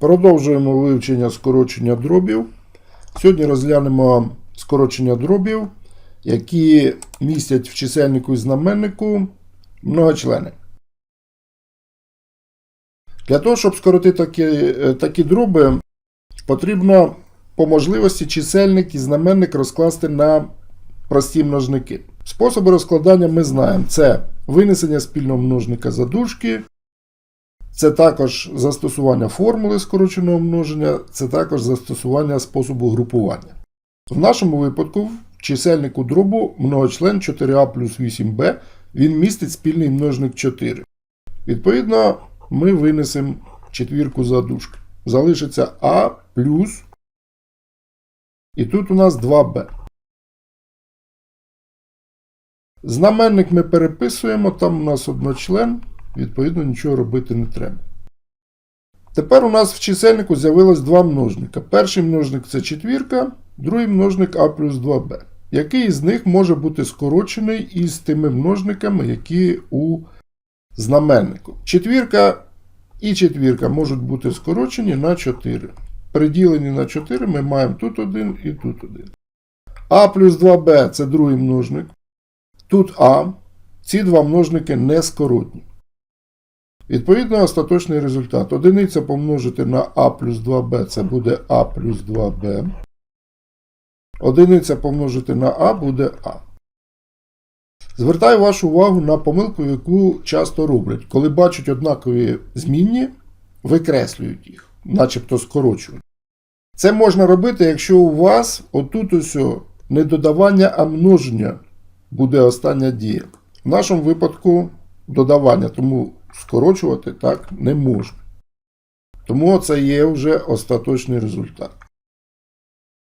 Продовжуємо вивчення скорочення дробів. Сьогодні розглянемо скорочення дробів, які містять в чисельнику і знаменнику многочлени. Для того, щоб скоротити такі, е, такі дроби, потрібно по можливості чисельник і знаменник розкласти на прості множники. Способи розкладання ми знаємо: це винесення спільного множника за дужки, це також застосування формули скороченого множення, це також застосування способу групування. В нашому випадку в чисельнику дробу многочлен 4а плюс 8b він містить спільний множник 4. Відповідно, ми винесемо четвірку за дужки. Залишиться а плюс. І тут у нас 2b. Знаменник ми переписуємо, там у нас одночлен, відповідно, нічого робити не треба. Тепер у нас в чисельнику з'явилось два множника. Перший множник це четвірка, другий множник а плюс 2b. Який з них може бути скорочений із тими множниками, які у знаменнику? Четвірка і четвірка можуть бути скорочені на 4. Приділені на 4 ми маємо тут один і тут один. А плюс 2b це другий множник. Тут А. Ці два множники не скоротні. Відповідно, остаточний результат. Одиниця помножити на А плюс 2b це буде А плюс 2b. Одиниця помножити на А буде А. Звертаю вашу увагу на помилку, яку часто роблять. Коли бачать однакові змінні, викреслюють їх, начебто скорочують. Це можна робити, якщо у вас отут ось не додавання, а множення буде остання дія. В нашому випадку додавання, тому скорочувати так не можна. Тому це є вже остаточний результат.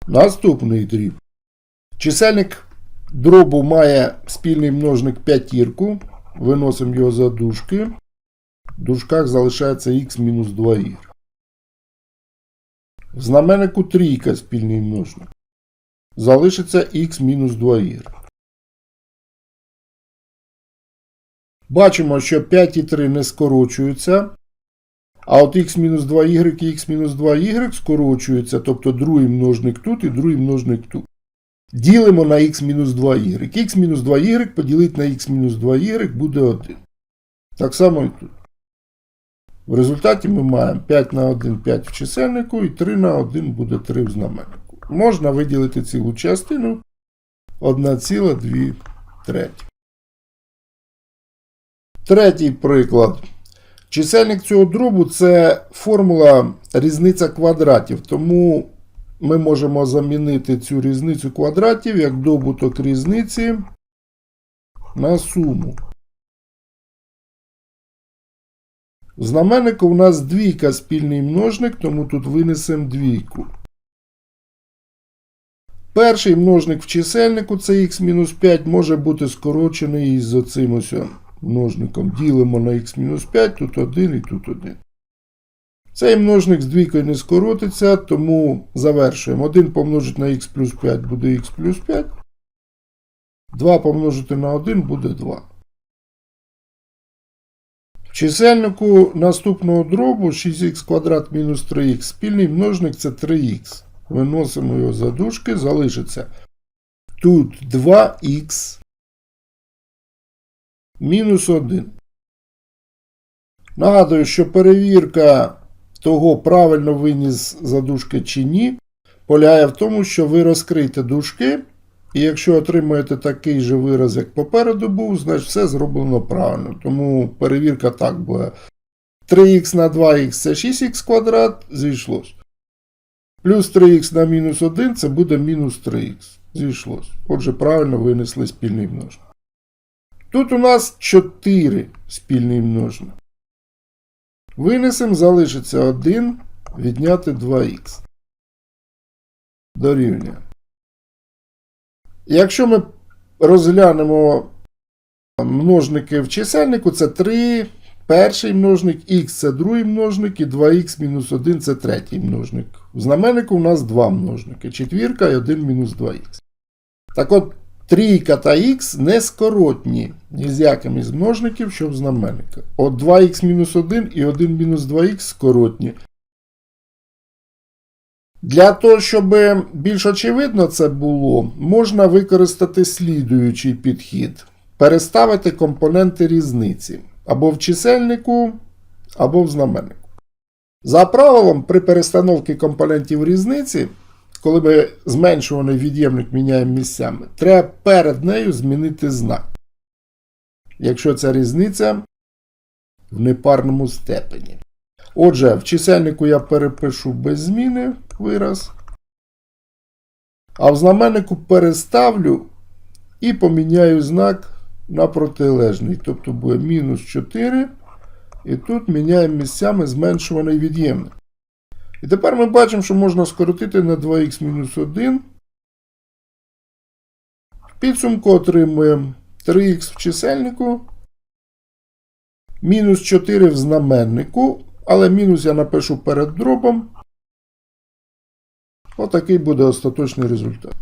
Наступний дріб. Чисельник дробу має спільний множник п'ятірку. Виносимо його за дужки. В дужках залишається х-2y. В знаменнику трійка спільний множник. Залишиться х-2y. Бачимо, що 5 і 3 не скорочуються. А от х-2y і х-2y скорочуються, тобто другий множник тут і другий множник тут. Ділимо на х-2y. х-2y поділити на х-2y буде 1. Так само і тут. В результаті ми маємо 5 на 1 5 в чисельнику і 3 на 1 буде 3 в знаменнику. Можна виділити цілу частину 1,2 треті. Третій приклад. Чисельник цього дробу це формула різниця квадратів. Тому ми можемо замінити цю різницю квадратів як добуток різниці на суму. В знаменнику у нас двійка спільний множник, тому тут винесемо двійку. Перший множник в чисельнику це х-5 може бути скорочений із оцим ось множником. Ділимо на х-5, тут 1 і тут 1. Цей множник з двійкою не скоротиться, тому завершуємо. 1 помножити на х плюс 5 буде х плюс 5. 2 помножити на 1 буде 2. В чисельнику наступного дробу 6х квадрат мінус 3х. Спільний множник це 3х. Виносимо його за дужки, залишиться. Тут 2х мінус 1. Нагадую, що перевірка того, правильно виніс за дужки чи ні, полягає в тому, що ви розкриєте дужки, і якщо отримаєте такий же вираз, як попереду був, значить все зроблено правильно. Тому перевірка так буде. 3х на 2х це 6х квадрат, зійшлось. Плюс 3х на мінус 1 це буде мінус 3х. Зійшлось. Отже, правильно винесли спільний множник. Тут у нас 4 спільний множник. Винесемо, залишиться 1, відняти 2х. Дорівнює. Якщо ми розглянемо множники в чисельнику, це 3, перший множник, х це другий множник, і 2х мінус 1 це третій множник. В знаменнику у нас два множники. Четвірка і 1 мінус 2х. Так от, трійка та х не скоротні ні з яким із множників, що в знаменника. От 2х-1 і 1 мінус 2х скоротні. Для того, щоб більш очевидно це було, можна використати слідуючий підхід: переставити компоненти різниці або в чисельнику, або в знаменнику. За правилом, при перестановці компонентів різниці, коли ми зменшуваний від'ємник міняємо місцями, треба перед нею змінити знак. Якщо ця різниця в непарному степені. Отже, в чисельнику я перепишу без зміни вираз. А в знаменнику переставлю і поміняю знак на протилежний. Тобто буде мінус 4. І тут міняємо місцями зменшуваний від'ємник. І тепер ми бачимо, що можна скоротити на 2х-1. В підсумку отримуємо 3х в чисельнику. Мінус 4 в знаменнику. Але мінус я напишу перед дробом. Отакий буде остаточний результат.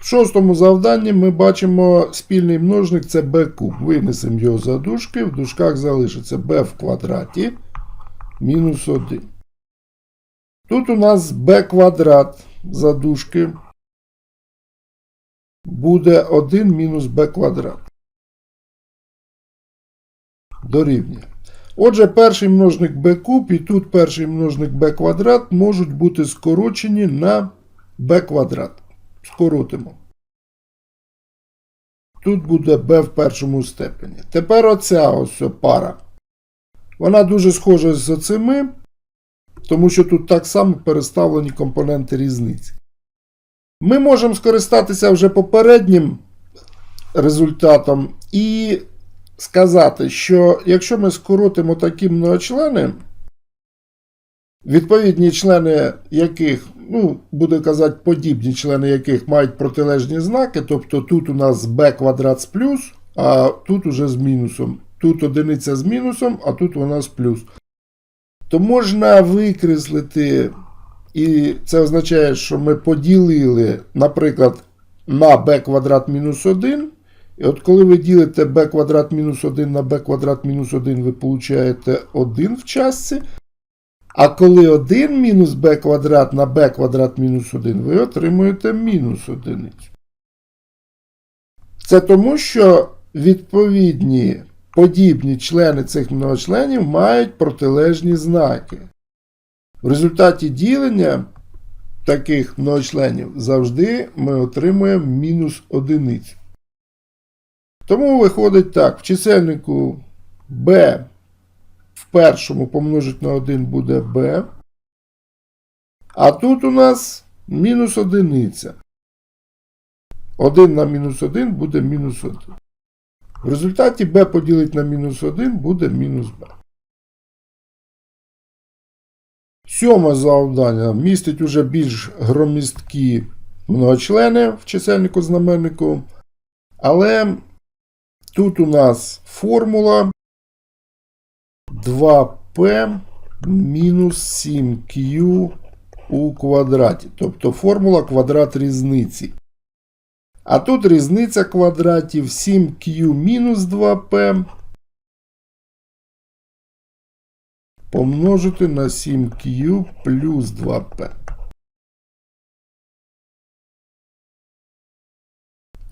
В шостому завданні ми бачимо спільний множник це b куб. Винесемо його за дужки, в дужках залишиться b в квадраті мінус 1. Тут у нас b квадрат за дужки буде 1 мінус b квадрат. Дорівнює. Отже, перший множник b куб і тут перший множник b квадрат можуть бути скорочені на b квадрат. Скоротимо. Тут буде b в першому степені. Тепер оця ось пара. Вона дуже схожа з цими, тому що тут так само переставлені компоненти різниці. Ми можемо скористатися вже попереднім результатом і сказати, що якщо ми скоротимо такі многочлени, відповідні члени яких, ну, буде казати, подібні члени яких мають протилежні знаки, тобто тут у нас b квадрат з плюс, а тут уже з мінусом. Тут одиниця з мінусом, а тут у нас плюс. То можна викреслити, і це означає, що ми поділили, наприклад, на b квадрат мінус 1. І от коли ви ділите b квадрат мінус 1 на b квадрат мінус 1, ви получаєте 1 в частці. А коли 1 мінус b квадрат на b квадрат мінус 1, ви отримуєте мінус 1. Це тому, що відповідні подібні члени цих многочленів мають протилежні знаки. В результаті ділення таких многочленів завжди ми отримуємо мінус одиницю. Тому виходить так, в чисельнику b в першому помножить на 1 буде b. А тут у нас мінус одиниця. 1 на мінус 1 буде мінус 1. В результаті b поділить на мінус 1 буде мінус b. Сьоме завдання містить уже більш громісткі многочлени в чисельнику знаменнику. Але тут у нас формула 2p мінус 7q у квадраті. Тобто формула квадрат різниці. А тут різниця квадратів 7q мінус 2p помножити на 7q плюс 2p.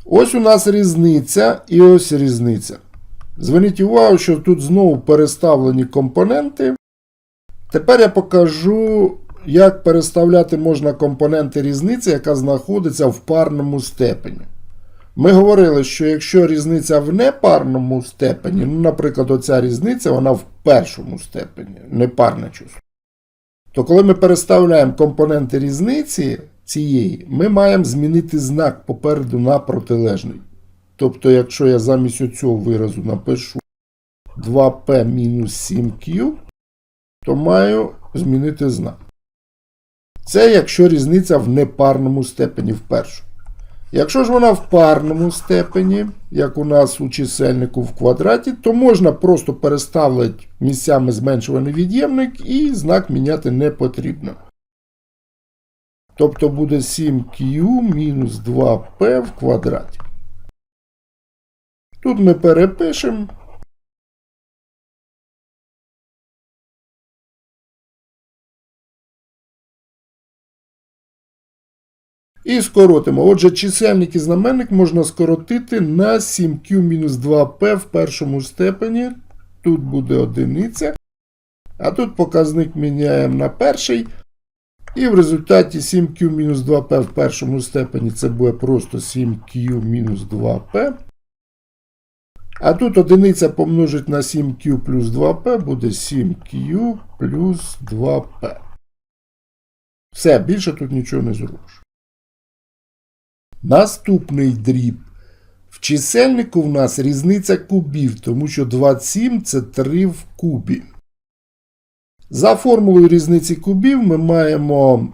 Ось у нас різниця і ось різниця. Зверніть увагу, що тут знову переставлені компоненти. Тепер я покажу, як переставляти можна компоненти різниці, яка знаходиться в парному степені. Ми говорили, що якщо різниця в непарному степені, ну, наприклад, оця різниця, вона в першому степені, непарне число. То коли ми переставляємо компоненти різниці цієї, ми маємо змінити знак попереду на протилежний. Тобто, якщо я замість цього виразу напишу 2p-7q, то маю змінити знак. Це якщо різниця в непарному степені в першу. Якщо ж вона в парному степені, як у нас у чисельнику в квадраті, то можна просто переставити місцями зменшуваний від'ємник і знак міняти не потрібно. Тобто буде 7q мінус 2p в квадраті. Тут ми перепишемо. І скоротимо. Отже, чисельник і знаменник можна скоротити на 7q-2p в першому степені. Тут буде одиниця. А тут показник міняємо на перший. І в результаті 7q-2p в першому степені це буде просто 7q-2p. А тут одиниця помножить на 7q плюс 2p буде 7q плюс 2p. Все, більше тут нічого не зробиш. Наступний дріб. В чисельнику в нас різниця кубів, тому що 27 це 3 в кубі. За формулою різниці кубів ми маємо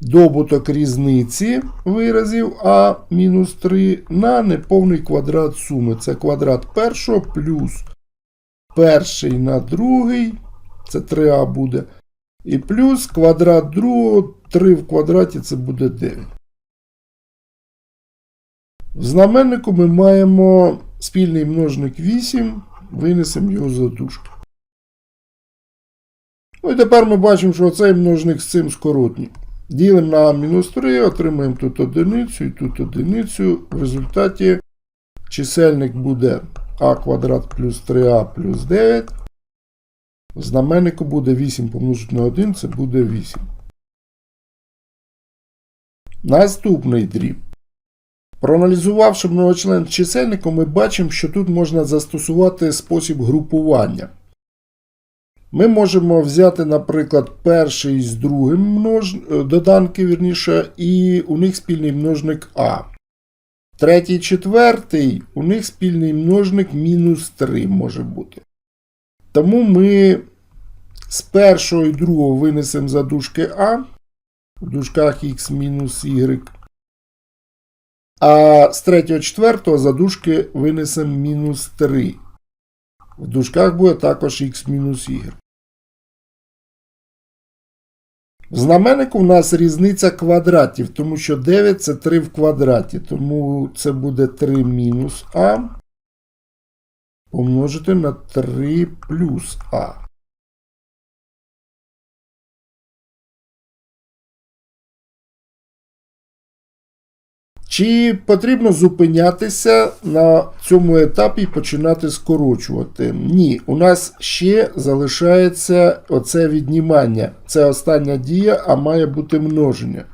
добуток різниці виразів А мінус 3 на неповний квадрат суми. Це квадрат першого плюс перший на другий. Це 3а буде. І плюс квадрат другого 3 в квадраті це буде 9. В знаменнику ми маємо спільний множник 8, винесемо його за дужки. Ну і тепер ми бачимо, що цей множник з цим скоротній. Ділимо на А-3, отримаємо тут одиницю і тут одиницю. В результаті чисельник буде А квадрат плюс 3а плюс 9. В знаменнику буде 8 помножити на 1, це буде 8. Наступний дріб. Проаналізувавши многочлен чисельника, ми бачимо, що тут можна застосувати спосіб групування. Ми можемо взяти, наприклад, перший з другим множ... доданки, вірніше, і у них спільний множник А. Третій, четвертий, у них спільний множник мінус 3 може бути. Тому ми з першого і другого винесемо за дужки А, в дужках х мінус y. А з третього, четвертого за дужки винесемо мінус 3. В дужках буде також х мінус y. В знаменнику в нас різниця квадратів, тому що 9 це 3 в квадраті. Тому це буде 3 мінус А помножити на 3 плюс А. Чи потрібно зупинятися на цьому етапі і починати скорочувати? Ні, у нас ще залишається оце віднімання. Це остання дія, а має бути множення.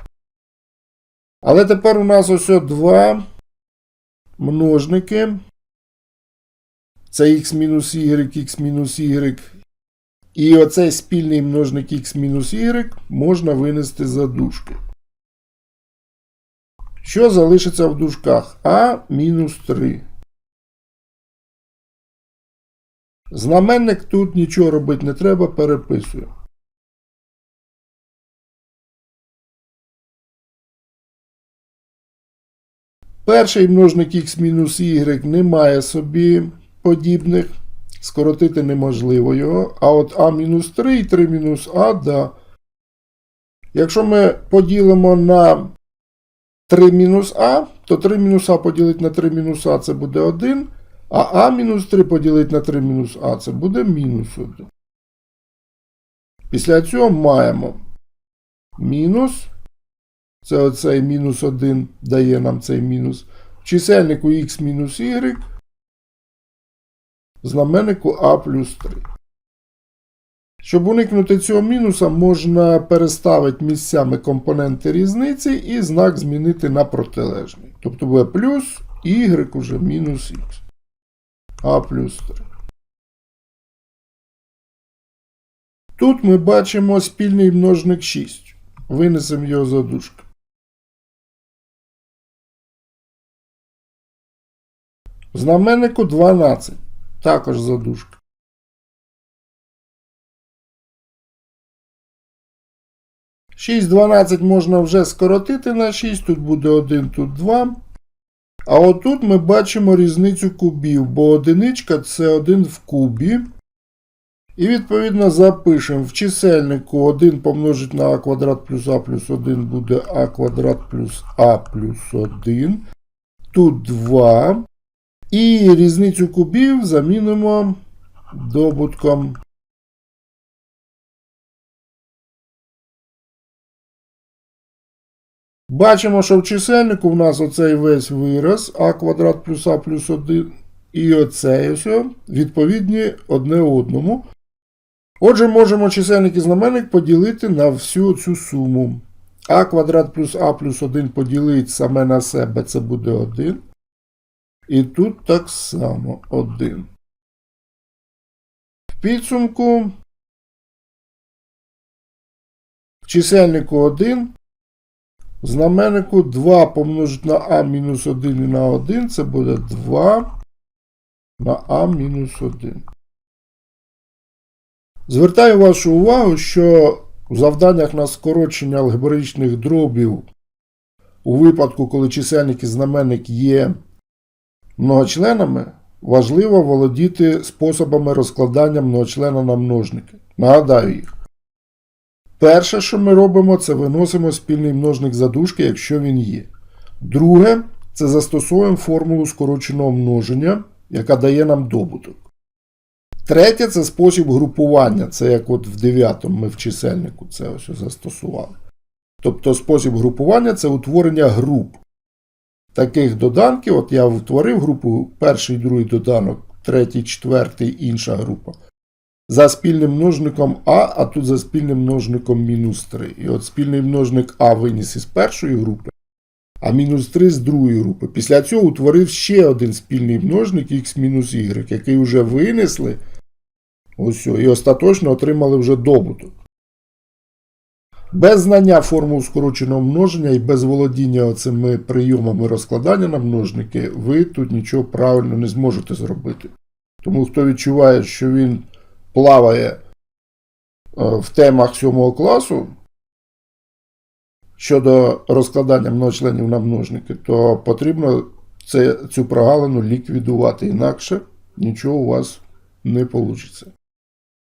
Але тепер у нас ось два множники. Це x-y, x-y. І оцей спільний множник x-y можна винести за дужки. Що залишиться в дужках? А мінус 3. Знаменник тут нічого робити не треба, переписуємо. Перший множник х мінус y не має собі подібних. Скоротити неможливо його. А от А мінус 3 і 3 мінус А, да. Якщо ми поділимо на 3 мінус А, то 3 мінус А поділити на 3 мінус А це буде 1. А А мінус 3 поділити на 3 мінус А це буде мінус 1. Після цього маємо мінус. Це оцей мінус 1 дає нам цей мінус. В чисельнику х мінус y. Знаменнику А плюс 3. Щоб уникнути цього мінуса, можна переставити місцями компоненти різниці і знак змінити на протилежний. Тобто буде плюс y уже мінус х. А плюс 3. Тут ми бачимо спільний множник 6. Винесемо його за дужки. В знаменнику 12. Також за дужки. Шість 12 можна вже скоротити на 6, тут буде 1, тут 2. А отут ми бачимо різницю кубів, бо одиничка це 1 в кубі. І відповідно запишемо в чисельнику 1 помножить на а квадрат плюс а плюс 1 буде а квадрат плюс а плюс 1. Тут 2. І різницю кубів замінимо добутком Бачимо, що в чисельнику в нас оцей весь вираз а квадрат плюс а плюс 1 і оцей ось відповідні одне одному. Отже, можемо чисельник і знаменник поділити на всю цю суму. а квадрат плюс а плюс 1 поділити саме на себе, це буде 1. І тут так само 1. В підсумку в чисельнику 1, в знаменнику 2 помножити на а мінус 1 і на 1, це буде 2 на а мінус 1. Звертаю вашу увагу, що в завданнях на скорочення алгебраїчних дробів у випадку, коли чисельник і знаменник є многочленами, важливо володіти способами розкладання многочлена на множники. Нагадаю їх. Перше, що ми робимо, це виносимо спільний множник за дужки, якщо він є. Друге, це застосовуємо формулу скороченого множення, яка дає нам добуток. Третє це спосіб групування. Це як от в 9 ми в чисельнику це ось застосували. Тобто спосіб групування це утворення груп. Таких доданків, от я утворив групу перший, другий доданок, третій, четвертий, інша група. За спільним множником А, а тут за спільним множником мінус 3. І от спільний множник А виніс із першої групи, а мінус 3 з другої групи. Після цього утворив ще один спільний множник х-y, який вже винесли. Ось, і остаточно отримали вже добуток. Без знання формул скороченого множення і без володіння оцими прийомами розкладання на множники, ви тут нічого правильно не зможете зробити. Тому хто відчуває, що він плаває е, в темах 7 класу щодо розкладання многочленів на множники, то потрібно це, цю прогалину ліквідувати, інакше нічого у вас не вийде.